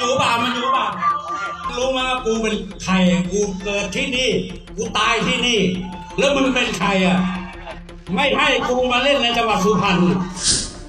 อยู่เปล่ามันอยู่เปล่ารู้ไหมว่ากูเป็นใครกูเกิดที่นี่ กูตายที่นี่ แล้วมึงเป็นใครอะ ไม่ให้กูมาเล่นในจังหวัดสุพรรณ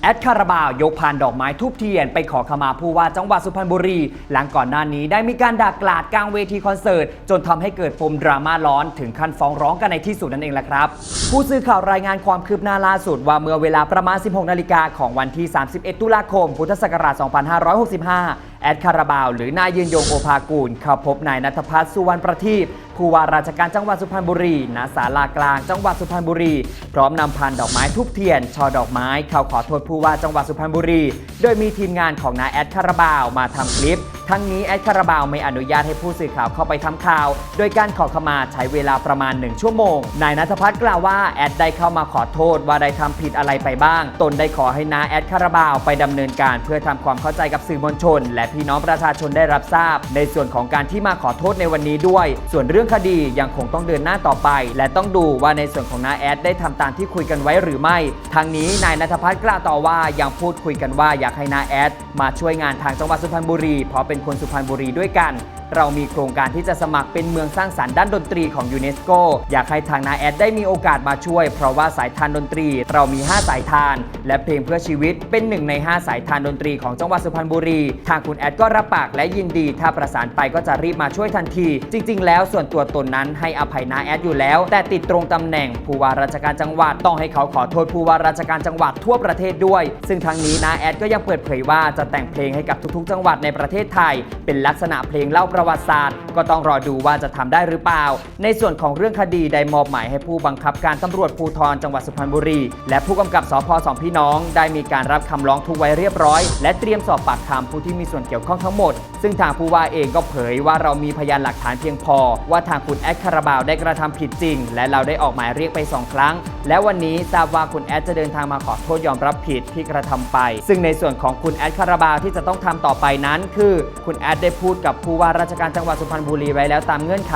แอดคาราบาวยกพานดอกไม้ทูบเทียนไปขอขมาผู้ว่าจังหวัดสุพรรณบุรี หลังก่อนหน้านี้ได้มีการด่ากลาดกลางเวทีคอนเสิร์ต จนทำให้เกิดปมดราม่าร้อนถึงขั้นฟ้องร้องกันในที่สุดนั่นเองแหละครับ ผู้สื่อข่าวรายงานความคืบหน้าล่าสุดว่าเมื่อเวลาประมาณ 16 นาฬิกาของวันที่ 31 ตุลาคม พุทธศักราช 2565 แอดคาราบาว หรือนายยืนยงโอภากูลเข้าพบนายนัทพัฒน์สุวรรณประทีปผู้ว่าราชการจังหวัดสุพรรณบุรีณศาลากลางจังหวัดสุพรรณบุรี พร้อมนำพานดอกไม้ทุบเทียนช่อดอกไม้เข้าขอโทษผู้ว่าจังหวัดสุพรรณบุรี โดยมีทีมงานของนายแอดคาราบาวมาทำคลิป ทั้งนี้แอดคาราบาวไม่อนุญาตให้ผู้สื่อข่าวเข้าไปทำข่าว โดยการขอขมาใช้เวลาประมาณ 1 ชั่วโมง นายนัทพัฒน์กล่าวว่าแอดได้เข้ามาขอโทษว่าได้ทำผิดอะไรไปบ้าง ตนได้ขอให้นาแอดคาราบาวไปดำเนินการเพื่อทำความเข้าใจกับสื่อมวลชน และพี่น้องประชาชนได้รับทราบ ในส่วนของการที่มาขอโทษในวันนี้ด้วย ส่วนเรื่องคดียังคงต้องเดินหน้าต่อไป และต้องดูว่าในส่วนของนาแอดได้ทำตามที่คุยกันไว้หรือไม่ ทางนี้นายนัทพัฒน์กล่าวต่อว่ายังพูดคุยกันว่าอยากให้นาแอดมาช่วยงานทางจังหวัดสุพรรณบุรี เพราะเป็นคนสุพรรณบุรีด้วยกัน เรามีโครงการที่จะสมัครเป็นเมืองสร้างสรรค์ด้านดนตรีของยูเนสโกอยากให้ทางนาแอดได้มีโอกาสมาช่วย เพราะว่าสายทานดนตรี เรามี 5 สายทาน และเพลงเพื่อชีวิตเป็นหนึ่งใน 5 สายทานดนตรีของจังหวัดสุพรรณบุรี ทางคุณแอดก็รับปากและยินดี ถ้าประสานไปก็จะรีบมาช่วยทันที จริง ๆ แล้วส่วนตัวตนนั้นให้อภัยนาแอดอยู่แล้ว แต่ติดตรงตำแหน่งผู้ว่าราชการจังหวัดต้องให้เขาขอโทษผู้ว่าราชการจังหวัดทั่วประเทศด้วย ซึ่งทางนี้นาแอดก็ยังเปิดเผยว่าจะแต่งเพลงให้กับทุกๆ จังหวัดในประเทศไทย เป็นลักษณะเพลงเล่าประวัติศาสตร์ ก็ต้องรอดูว่าจะทำได้หรือเปล่า ในส่วนของเรื่องคดีได้มอบหมายให้ผู้บังคับการตำรวจภูธรจังหวัดสุพรรณบุรี และผู้กำกับสพสองพี่น้อง ได้มีการรับคำร้องทุกไว้เรียบร้อย และเตรียมสอบปากคำผู้ที่มีส่วนเกี่ยวข้องทั้งหมด ซึ่งทางผู้ว่าเองก็เผยว่าเรามีพยานหลักฐานเพียงพอ ว่าทางคุณแอดคาราบาวได้กระทำผิดจริง และเราได้ออกหมายเรียกไปสองครั้ง และวันนี้ทราบว่าคุณแอดจะเดินทางมาขอโทษยอมรับผิดที่กระทำไป ซึ่งในส่วนของคุณแอดคาราบาวที่จะต้องทำต่อไปนั้น คือคุณแอดได้พูดกับผู้ว่าราชการจังหวัดสุพรรณบุรีไว้แล้วตามเงื่อนไข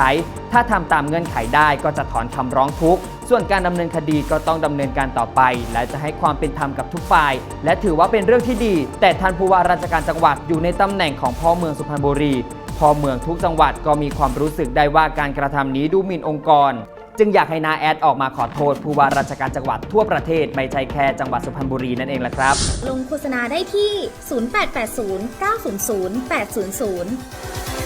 ถ้าทำตามเงื่อนไขได้ก็จะถอนคำร้องทุกข์ ส่วนการดำเนินคดีก็ต้องดำเนินการต่อไป และจะให้ความเป็นธรรมกับทุกฝ่าย และถือว่าเป็นเรื่องที่ดี แต่ท่านผู้ว่าราชการจังหวัดอยู่ในตำแหน่งของพ่อเมืองสุพรรณบุรีพ่อเมืองทุกจังหวัดก็มีความรู้สึกได้ว่าการกระทำนี้ดูหมิ่นองค์กร จึงอยากให้นาแอดออกมาขอโทษ ผู้ว่าราชการจังหวัดทั่วประเทศ ไม่ใช่แค่จังหวัดสุพรรณบุรีนั่นเองละครับ ลงโฆษณาได้ที่ 0880 900 800